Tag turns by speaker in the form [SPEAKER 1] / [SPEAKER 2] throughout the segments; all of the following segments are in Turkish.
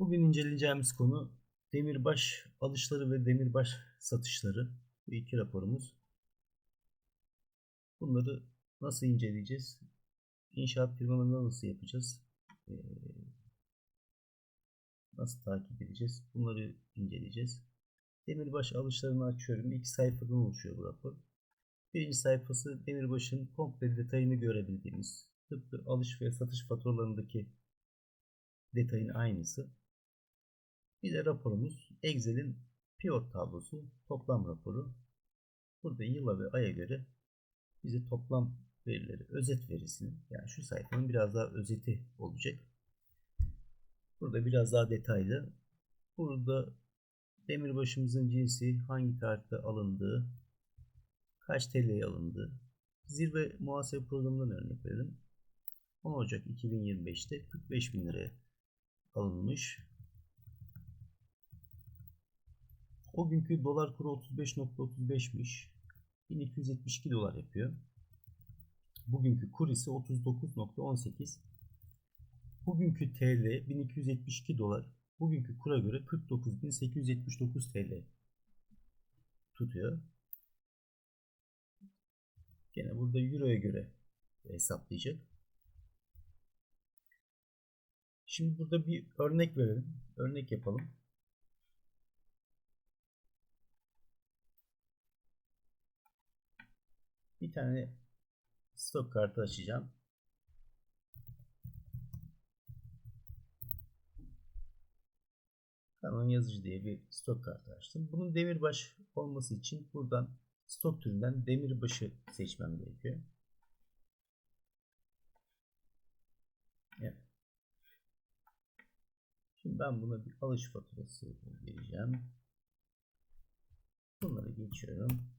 [SPEAKER 1] Bugün inceleyeceğimiz konu demirbaş alışları ve demirbaş satışları. Bu iki raporumuz. Bunları nasıl inceleyeceğiz? İnşaat firmalarında nasıl yapacağız? Ee, nasıl takip edeceğiz? Bunları inceleyeceğiz. Demirbaş alışlarını açıyorum. İki sayfadan oluşuyor bu rapor. Birinci sayfası demirbaşın komple detayını görebildiğimiz tıpkı alış ve satış faturalarındaki detayın aynısı. Bir de raporumuz Excel'in pivot tablosu toplam raporu. Burada yıla ve aya göre bize toplam verileri, özet verisini yani şu sayfanın biraz daha özeti olacak. Burada biraz daha detaylı. Burada demirbaşımızın cinsi, hangi tarihte alındığı, kaç TL'ye alındığı, zirve muhasebe programından örnek verelim. 10 Ocak 2025'te 45 bin liraya alınmış. O günkü dolar kuru 35.35'miş. 1272 dolar yapıyor. Bugünkü kur ise 39.18. Bugünkü TL 1272 dolar. Bugünkü kura göre 49.879 TL tutuyor. Gene burada Euro'ya göre hesaplayacak. Şimdi burada bir örnek verelim. Örnek yapalım. Bir tane stok kartı açacağım. Canon yazıcı diye bir stok kartı açtım. Bunun demirbaş olması için buradan stok türünden demirbaşı seçmem gerekiyor. Evet. Şimdi ben buna bir alış faturası vereceğim. Bunları geçiyorum.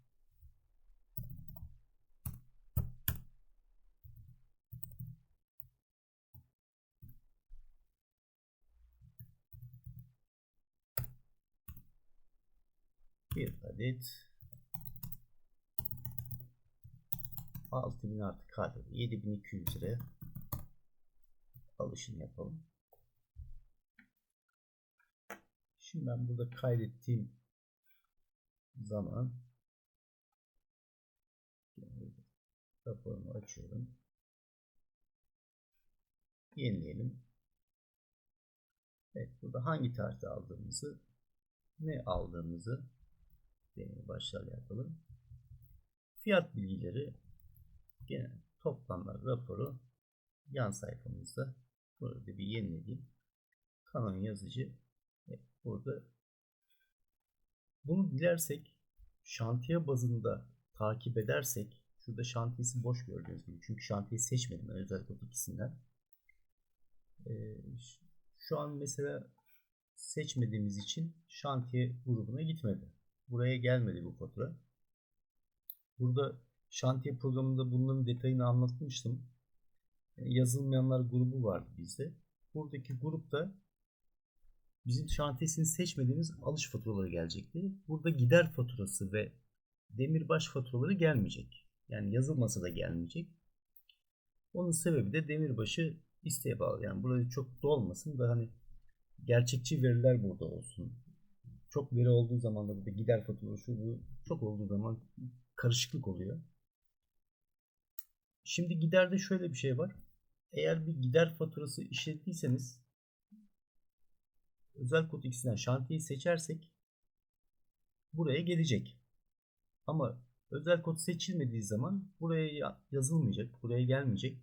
[SPEAKER 1] Bir adet 6000 artı KDV 7200 liraya alışını yapalım. Şimdi ben burada kaydettiğim zaman raporumu açıyorum. Yenileyelim. Evet burada hangi tarihte aldığımızı ne aldığımızı deney yapalım. Fiyat bilgileri gene toplamlar raporu yan sayfamızda burada bir yenileyeyim. Kanon yazıcı burada bunu dilersek şantiye bazında takip edersek şurada şantiyesi boş gördüğünüz gibi çünkü şantiye seçmedim ben özel kod ikisinden ee, şu an mesela seçmediğimiz için şantiye grubuna gitmedi buraya gelmedi bu fatura burada şantiye programında bunların detayını anlatmıştım yazılmayanlar grubu vardı bizde buradaki grupta bizim şantiyesini seçmediğimiz alış faturaları gelecekti. Burada gider faturası ve demirbaş faturaları gelmeyecek. Yani yazılmasa da gelmeyecek. Onun sebebi de demirbaşı isteğe bağlı. Yani burada çok dolmasın da hani gerçekçi veriler burada olsun. Çok veri olduğu zaman da burada gider faturası şu bu çok olduğu zaman karışıklık oluyor. Şimdi giderde şöyle bir şey var. Eğer bir gider faturası işlettiyseniz özel kod x'den şantiyeyi seçersek buraya gelecek. Ama özel kod seçilmediği zaman buraya yazılmayacak. Buraya gelmeyecek.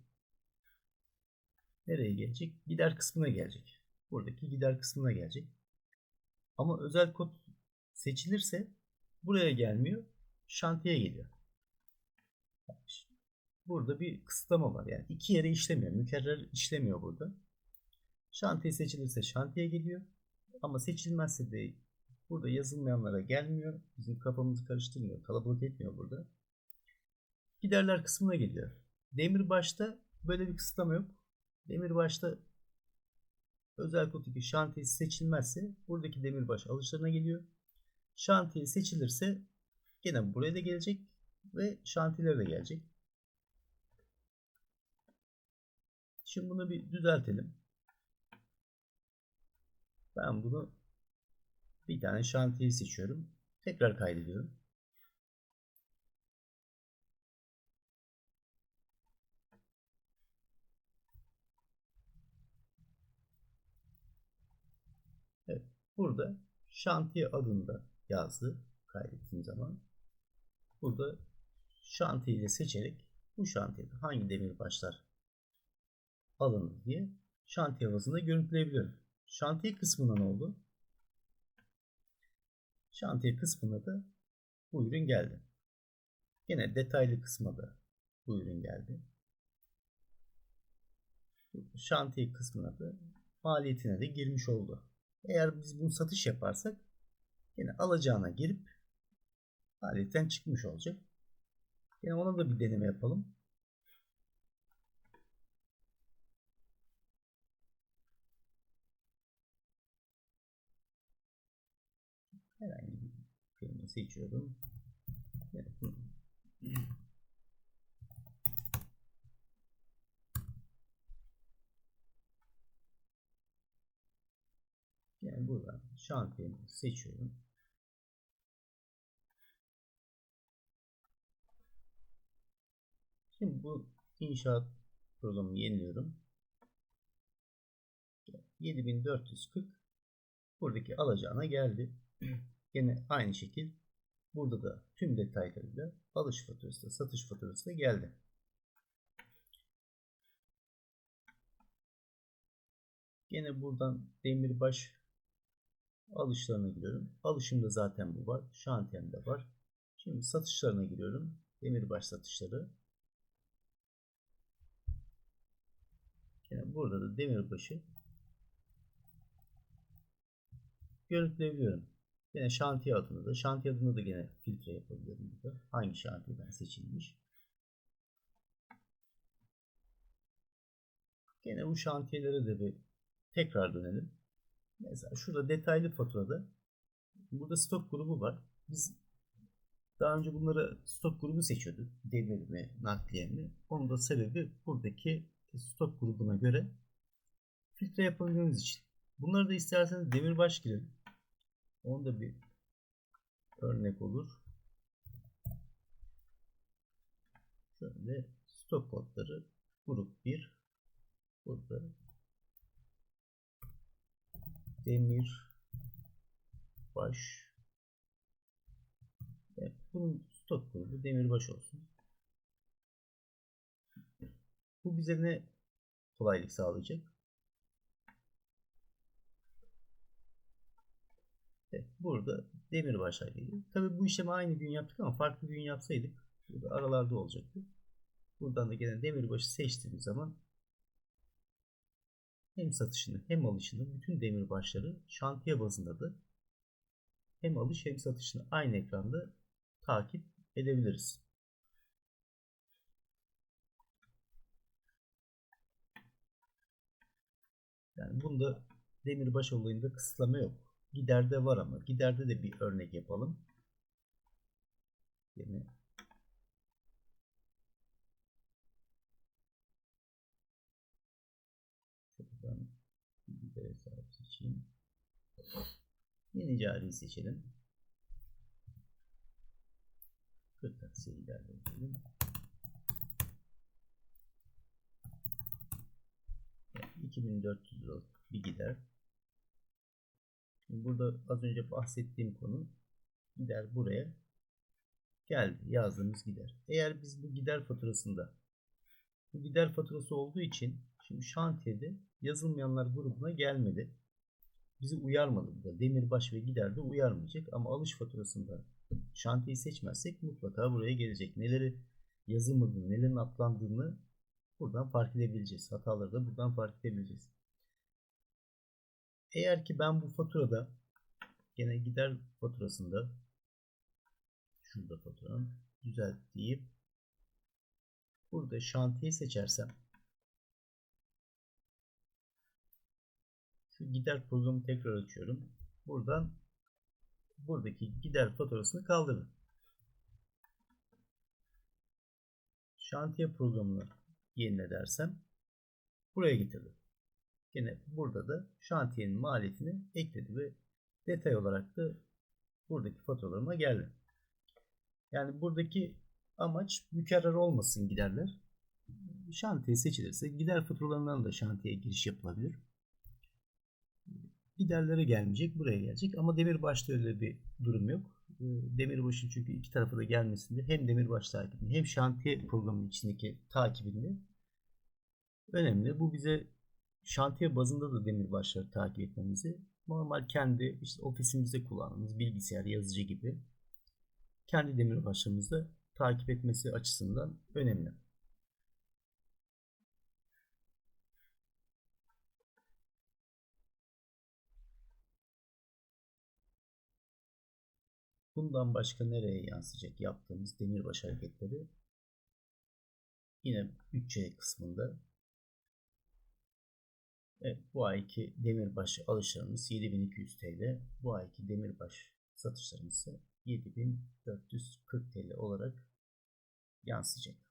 [SPEAKER 1] Nereye gelecek? Gider kısmına gelecek. Buradaki gider kısmına gelecek. Ama özel kod seçilirse buraya gelmiyor. Şantiye geliyor. Burada bir kısıtlama var. Yani iki yere işlemiyor. Mükerrer işlemiyor burada. Şantiye seçilirse şantiye geliyor. Ama seçilmezse de burada yazılmayanlara gelmiyor. Bizim kafamızı karıştırmıyor. Kalabalık etmiyor burada. Giderler kısmına geliyor. Demirbaş'ta böyle bir kısıtlama yok. Demirbaş'ta özel kod 2 şantiye seçilmezse buradaki demirbaş alışlarına geliyor. Şantiye seçilirse gene buraya da gelecek ve şantiyeler de gelecek. Şimdi bunu bir düzeltelim. Ben bunu bir tane şantiye seçiyorum. Tekrar kaydediyorum. Evet. Burada şantiye adında yazdı kaydettiğim zaman. Burada şantiyeyi seçerek bu şantiyede hangi demir başlar alınır diye şantiye bazında görüntüleyebiliyorum. Şantiye kısmına ne oldu? Şantiye kısmına da bu ürün geldi. Yine detaylı kısma da bu ürün geldi. Şantiye kısmına da maliyetine de girmiş oldu. Eğer biz bunu satış yaparsak yine alacağına girip maliyetten çıkmış olacak. Yine ona da bir deneme yapalım. Herhangi bir seçiyorum. Evet. Yani buradan şantiyemi seçiyorum. Şimdi bu inşaat programını yeniliyorum. 7440 buradaki alacağına geldi. Yine aynı şekil burada da tüm detaylarıyla alış faturası da satış faturası da geldi. Yine buradan demirbaş alışlarına giriyorum. Alışımda zaten bu var. Şantiyemde var. Şimdi satışlarına giriyorum. Demirbaş satışları. Yani burada da demirbaşı görüntüleyebiliyorum. Yine şantiye adını da, şantiye adını da yine filtre yapabiliyorum burada. Hangi şantiyeden seçilmiş. Yine bu şantiyelere de bir tekrar dönelim. Mesela şurada detaylı faturada burada stok grubu var. Biz daha önce bunları stok grubu seçiyorduk. Demir mi, nakliye mi? Onun da sebebi buradaki stok grubuna göre filtre yapabilmemiz için. Bunları da isterseniz demirbaş girelim. Onda bir örnek olur. Şöyle stok kodları grup 1 burada demir baş evet, bunun stok grubu demirbaş olsun. Bu bize ne kolaylık sağlayacak? Evet, burada demirbaş ayrıydı. Tabii bu işlemi aynı gün yaptık ama farklı gün yapsaydık aralarda olacaktı. Buradan da gene demirbaşı seçtiğimiz zaman hem satışını hem alışını bütün demirbaşları şantiye bazında da hem alış hem satışını aynı ekranda takip edebiliriz. Yani bunda demirbaş olayında kısıtlama yok. Giderde var ama giderde de bir örnek yapalım. Yine Yeni cari seçelim. 40 taksiye ilerleyelim. 2400 lira bir gider. Şimdi burada az önce bahsettiğim konu gider buraya geldi. Yazdığımız gider. Eğer biz bu gider faturasında bu gider faturası olduğu için şimdi şantiyede yazılmayanlar grubuna gelmedi. Bizi uyarmadı burada. Demirbaş ve gider de uyarmayacak ama alış faturasında şantiyeyi seçmezsek mutlaka buraya gelecek. Neleri yazılmadığını, nelerin atlandığını buradan fark edebileceğiz. Hataları da buradan fark edebileceğiz. Eğer ki ben bu faturada gene gider faturasında şurada faturanın düzelt deyip burada şantiye seçersem gider programı tekrar açıyorum. Buradan buradaki gider faturasını kaldırın. Şantiye programını yenile dersem buraya getirdim. Yine burada da şantiyenin maliyetini ekledi ve detay olarak da buradaki faturalarıma geldi. Yani buradaki amaç mükerrer olmasın giderler. Şantiye seçilirse gider faturalarından da şantiyeye giriş yapılabilir. Giderlere gelmeyecek, buraya gelecek. Ama demirbaşta öyle bir durum yok. Ee, Demirbaşın çünkü iki tarafı da gelmesinde hem demirbaş takibinde hem şantiye programının içindeki takibinde önemli. Bu bize şantiye bazında da demirbaşları takip etmemizi normal kendi işte ofisimizde kullandığımız bilgisayar, yazıcı gibi kendi demirbaşlarımızda takip etmesi açısından önemli. Bundan başka nereye yansıyacak yaptığımız demirbaş hareketleri? Yine bütçe kısmında Evet, bu ayki demirbaş alışlarımız 7200 TL. Bu ayki demirbaş satışlarımız ise 7440 TL olarak yansıyacak.